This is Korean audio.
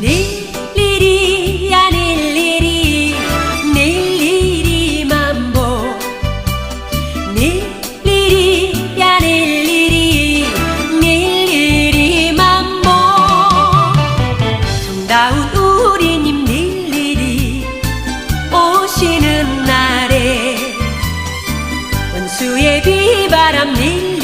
내일이야 내일이 내일이만 보. 내일이야 내일이 내일이만 보. 정다운 우리님 내일이 오시는 날에 원수의 비바람 내일